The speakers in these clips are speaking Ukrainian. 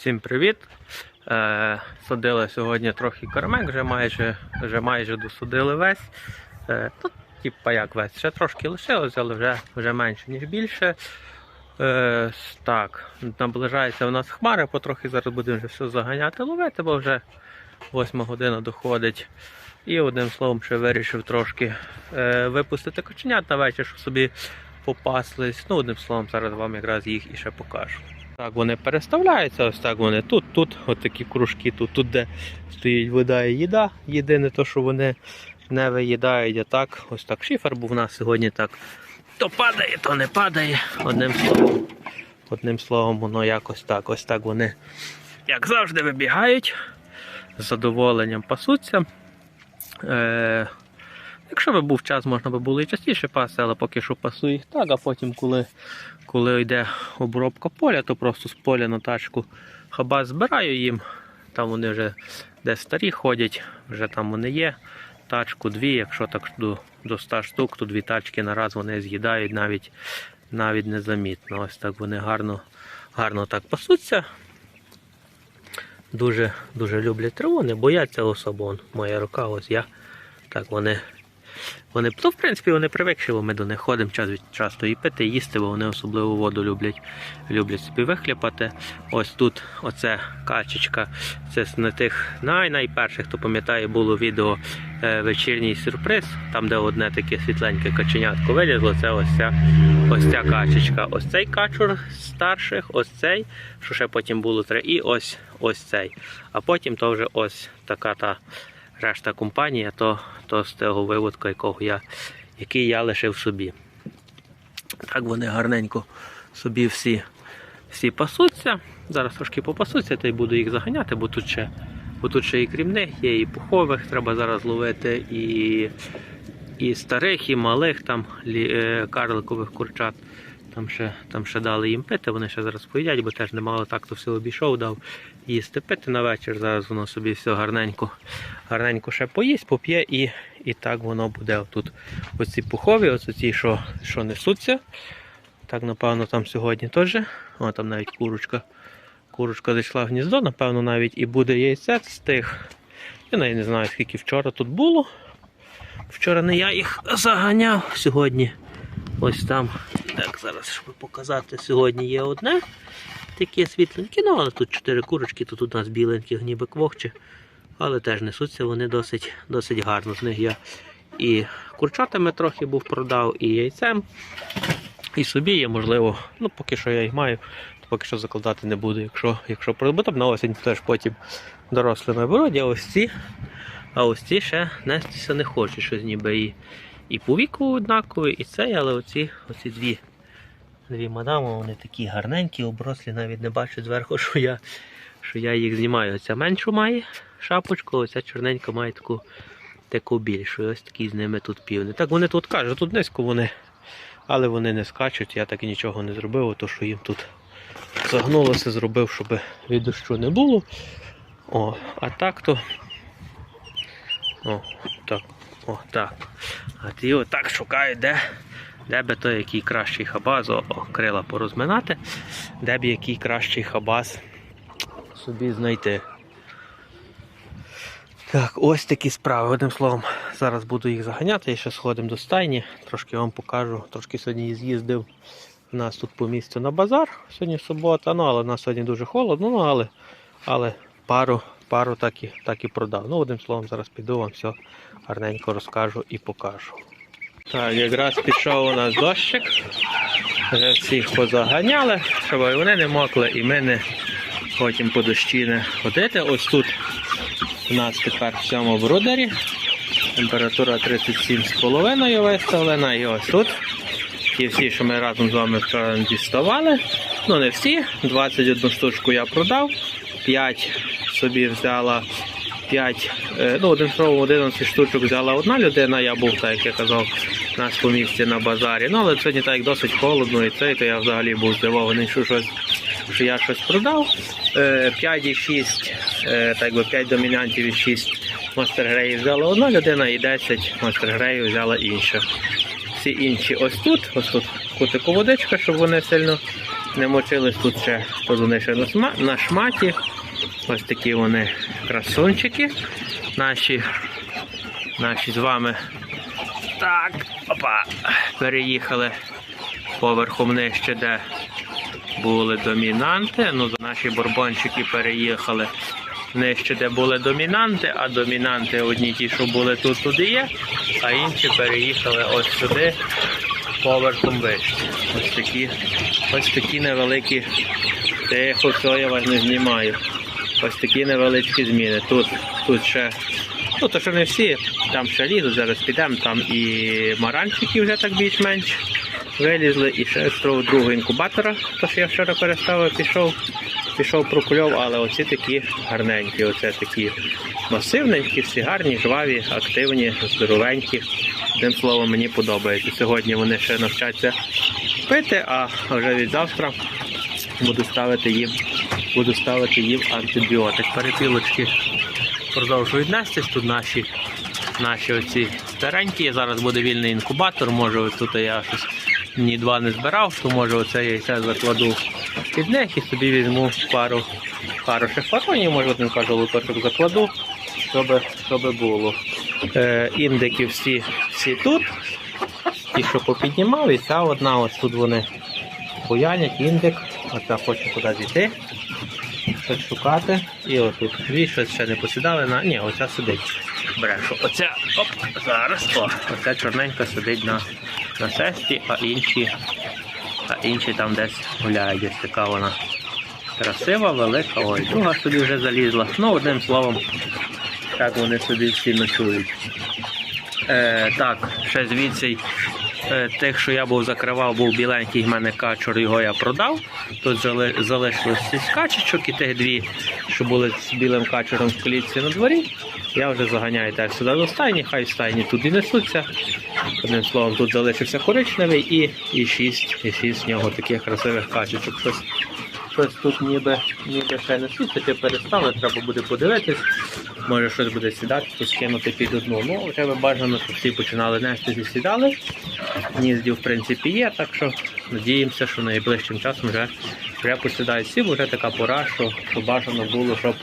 Всім привіт! Е, садили сьогодні трохи кармек, вже майже, вже майже досудили весь. Е, тут, типа як весь, ще трошки лишилось, але вже, вже менше, ніж більше. Е, так, наближається у нас хмари, потрохи зараз будемо вже все заганяти ловити, бо вже 8 година доходить. І одним словом ще вирішив трошки е, випустити коченят на вечір, щоб собі попаслись. Ну, одним словом, зараз вам якраз їх і ще покажу. Так, вони переставляються, ось так вони тут, тут, от такі кружки, тут, тут де стоїть вода і їда. Єдине то, що вони не виїдають, а так, ось так шифер був у нас сьогодні так. То падає, то не падає. Одним словом, одним словом, воно якось так, ось так вони, як завжди, вибігають, з задоволенням пасуться. Е, Якщо би був час, можна би було і частіше пасти, але поки що пасу їх так, а потім, коли, коли йде обробка поля, то просто з поля на тачку хабаз збираю їм. Там вони вже десь старі ходять, вже там вони є. Тачку дві, якщо так до, до 100 штук, то дві тачки на раз вони з'їдають навіть, навіть незамітно. Ось так вони гарно, гарно так пасуться. Дуже, дуже люблять траву, не бояться особо. Моя рука, ось я. Так вони вони, ну, в принципі, вони привикші, бо ми до них ходимо час від часу і пити, і їсти, бо вони особливо воду люблять, люблять собі вихліпати. Ось тут оце качечка. Це з не тих най-найперших, хто пам'ятає, було відео е, вечірній сюрприз, там, де одне таке світленьке каченятко вилізло, це ось ця, ось ця качечка. Ось цей качур старших, ось цей, що ще потім було і ось ось цей. А потім то вже ось така та решта компанія, то, то з того виводка, якого я, який я лишив собі. Так вони гарненько собі всі, всі пасуться. Зараз трошки попасуться, та й буду їх заганяти, бо тут ще, бо тут ще і крім них є, і пухових треба зараз ловити, і, і старих, і малих там е, карликових курчат. Там ще, там ще дали їм пити, вони ще зараз поїдять, бо теж немало так, то все обійшов, дав їсти пити на вечір. Зараз воно собі все гарненько, гарненько ще поїсть, поп'є і, і так воно буде тут. Оці пухові, оці що, що несуться. Так, напевно, там сьогодні теж. О, там навіть курочка. Курочка зайшла в гніздо, напевно, навіть і буде яйце з тих. Я не знаю, скільки вчора тут було. Вчора не я їх заганяв, сьогодні ось там. Так, зараз, щоб показати, сьогодні є одне. Таке світленьке, ну але тут чотири курочки, тут у нас біленьких ніби квохче. Але теж несуться вони досить, досить гарно. З них я і курчатами трохи був продав, і яйцем. І собі є, можливо, ну поки що я їх маю, то поки що закладати не буду. Якщо, якщо там на осінь теж потім дорослими беруть, а ось ці, а ось ці ще нестися не хочуть, щось ніби і, і по віку однакові, і цей, але оці, оці дві. Дві мадами, вони такі гарненькі, оброслі, навіть не бачу зверху, що я, що я їх знімаю. Оця меншу має шапочку, оця чорненька має таку, таку більшу. Ось такі з ними тут півни. Так вони тут кажуть, тут низько вони, але вони не скачуть, я так і нічого не зробив, то що їм тут загнулося, зробив, щоб від дощу не було. О, а так то. О, так, о, так. А ті отак шукають, де, де би той який кращий хабаз, о, о, крила порозминати, де б який кращий хабаз собі знайти. Так, ось такі справи. Одним словом, зараз буду їх заганяти, і ще сходимо до стайні, трошки вам покажу. Трошки сьогодні з'їздив у нас тут по місцю на базар. Сьогодні субота, ну але у нас сьогодні дуже холодно, ну але, але пару, пару так і, так і продав. Ну, одним словом, зараз піду вам все гарненько розкажу і покажу. Так, якраз пішов у нас дощик. Вже всіх позаганяли, щоб вони не мокли, і ми не потім по дощі не ходити. Ось тут у нас тепер в цьому брудері. Температура 37,5 виставлена. І ось тут. Ті всі, що ми разом з вами вчора діставали. Ну не всі. 21 штучку я продав. 5 собі взяла 5, е, ну, одним словом, 11 штучок взяла одна людина, я був, так як я казав, по місці на базарі. Ну, але сьогодні так досить холодно і цей, то я взагалі був здивований, що щось, що я щось продав. Е, 5 і 6, е, так би 5 домінантів і 6 мастер-греїв взяла одна людина і 10 мастер-греїв взяла інша. Всі інші ось тут, ось тут кутику водичка, щоб вони сильно Не мочились тут ще, на, сма- на шматі. Ось такі вони красунчики. Наші, наші з вами. Так, опа, переїхали поверхом нижче, де були домінанти. Ну, наші бурбончики переїхали нижче, де були домінанти, а домінанти одні ті, що були тут, туди є, а інші переїхали ось сюди, поверхом вище. Ось такі, ось такі невеликі. Тихо, все, я вас не знімаю. Ось такі невеличкі зміни. Тут, тут ще. Ну, то що не всі, там ще лізуть, зараз підемо, там і маранчики вже так більш-менш вилізли, і ще з того другого інкубатора, то що я вчора переставив, пішов, пішов прокульов, але оці такі гарненькі, оце такі масивненькі, всі гарні, жваві, активні, здоровенькі. Одним словом, мені подобається. Сьогодні вони ще навчаться пити, а вже від завтра буду ставити їм, буду ставити їм антибіотик. Перепілочки продовжують нестись. Тут наші, наші оці старенькі. Зараз буде вільний інкубатор. Може, тут я щось ні два не збирав, то може оце яйце закладу під них і собі візьму пару, пару ще може один кажу луточок закладу, щоб, щоб було. Е, індики всі, всі тут. Ті, що попіднімав, і ця одна, ось тут вони буянять, індик, оця хоче кудись йти, щось шукати. І отут дві щось ще не посідали на. Ні, оця сидить. Брешу. Оця, оп, зараз. О, оця чорненька сидить на, на сесті, а інші, а інші там десь гуляють. Ось така вона красива, велика. Ой, друга собі вже залізла. Ну, одним словом, так вони собі всі ночують. Е, так, ще звідси тих, що я був закривав, був біленький в мене качур, його я продав. Тут залишилось 6 качечок і тих дві, що були з білим качуром в клітці на дворі. Я вже заганяю теж сюди до стайні, хай стайні туди несуться. Одним словом, тут залишився коричневий і, і 6, і 6 з нього таких красивих качечок. Щось, щось тут ніби, ніби ще несуться, чи перестали, треба буде подивитись. Може щось буде сідати, то скинути під одну. Ну, вже би бажано, щоб всі починали нести і сідали. Гніздів, в принципі, є, так що надіємося, що найближчим часом вже, вже посідають всі, бо вже така пора, що, що бажано було, щоб,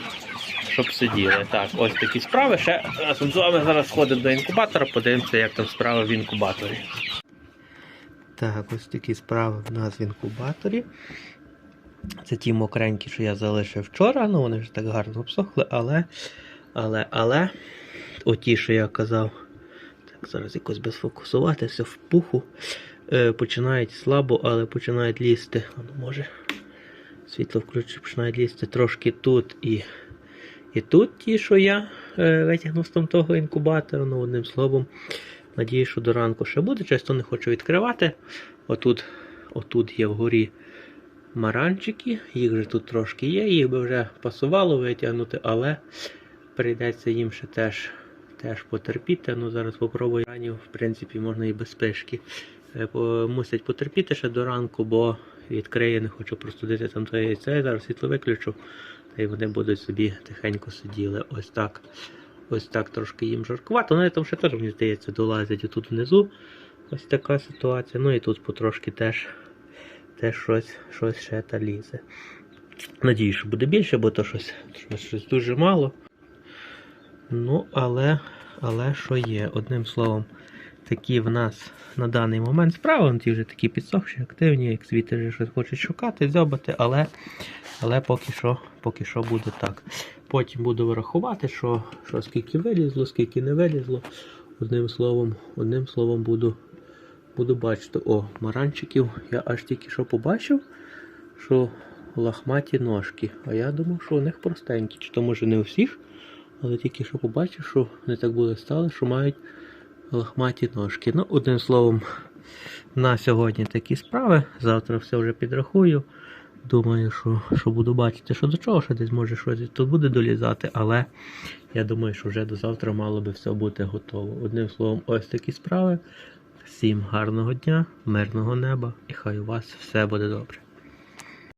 щоб сиділи. Так, ось такі справи. Ще разом з вами зараз ходимо до інкубатора, подивимося, як там справи в інкубаторі. Так, ось такі справи в нас в інкубаторі. Це ті мокренькі, що я залишив вчора, ну вони вже так гарно обсохли, але, але, але, оті, що я казав, так, зараз якось без фокусуватися в пуху, е, починають слабо, але починають лізти. Ну, може, світло включу, починають лізти трошки тут і, і тут ті, що я е, витягнув з того інкубатора, ну, одним словом. Надію, що до ранку ще буде, часто не хочу відкривати. Отут, отут є вгорі маранчики, їх вже тут трошки є, їх би вже пасувало витягнути, але прийдеться їм ще теж, теж потерпіти. Ну зараз попробую ранів, в принципі, можна і без спишки. Е, Мусять потерпіти ще до ранку, бо відкриє, не хочу простудити там те яйце. Я Зараз світло виключу, та й вони будуть собі тихенько сиділи. Ось так. Ось так трошки їм жаркувато. Вони там ще теж, мені здається, долазять отут внизу. Ось така ситуація. Ну і тут потрошки теж, теж щось, щось ще та лізе. Надію, що буде більше, бо то щось, щось дуже мало. Ну, але, але що є, одним словом, такі в нас на даний момент справи, ті вже такі підсохші, активні, як світи вже щось хочуть шукати, дзьобати, але, але поки що, поки що буде так. Потім буду вирахувати, що, що скільки вилізло, скільки не вилізло. Одним словом, одним словом буду, буду бачити. О, маранчиків я аж тільки що побачив, що лахматі ножки. А я думав, що у них простенькі. Чи то може не у всіх, але тільки що побачив, що вони так були стали, що мають лахматі ножки. Ну, одним словом, на сьогодні такі справи. Завтра все вже підрахую. Думаю, що, що буду бачити, що до чого, що десь може щось тут буде долізати, але я думаю, що вже до завтра мало би все бути готово. Одним словом, ось такі справи. Всім гарного дня, мирного неба і хай у вас все буде добре.